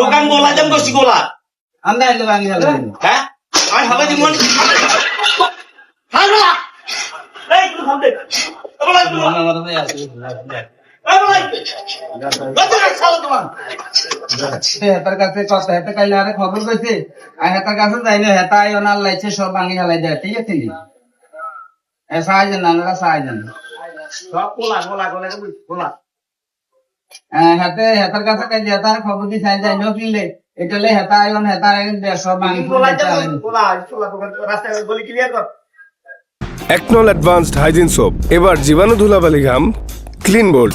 দোকান গোলা যেন বসি গোলা হ্যাঁ আমি হবে জীবন এই থামবে তোমরা তোমরা হেতার কাছে কথা খবর হেতা হেতার অ্যাডভান্সড হাইজিন সোপ এবার জীবাণু ধুলাবালি ঘাম ক্লিন বোল্ড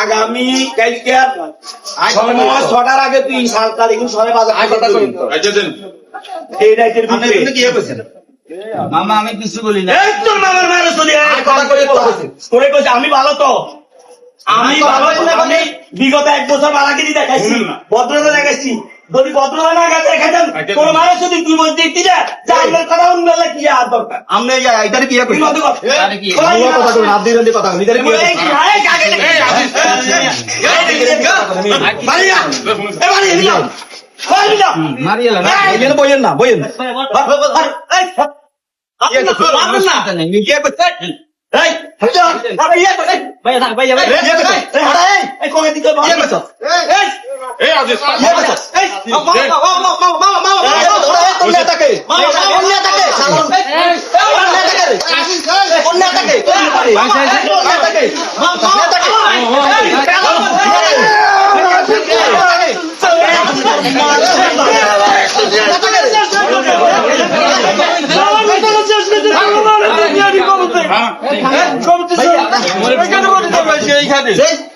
আগামী কালকে ছটার আগে তুই সালটা দেখুন সবাই বাজার এই রাইতের ভিতরে। কি কইছেন মামা আমি কিছু বলি না। তোর মামার মায়ের চলি করে করে কইছে আমি ভালো তো। আমি ভালো বিগত এক বছর মারাগিরি দেখাইছি ভদ্রতা দেখাইছি। যদি ভদ্রতা না গেছে দেখাইতেন তোর মায়ের যদি তুই বলতে দিতি না যে আমার কথা উনলে কি আর দরকার কথা কথা এই এই কাকে মারিয়া এ মারিয়া দিলাম কই দিলাম মারিয়ে না এখানে বইয়েন না বইয়েন এই ইয়ে করছে। আপনি না কি করছে এই হ্যালো আরে ইয়ে করে ভাইয়া থাক ভাইয়া ভাইয়া ইয়ে করছে এই হাড়া এই এই কোনে দিকে ইয়ে করছে এই এই আজিজ ইয়ে করছে এই মামা মামা মামা মামা মামা কন্যা থাকে কন্যা থাকে কন্যা থাকে রে কন্যা থাকে কন্যা থাকে কন্যা থাকে ক্লিয়ার হয়ে যেতে হবে বললি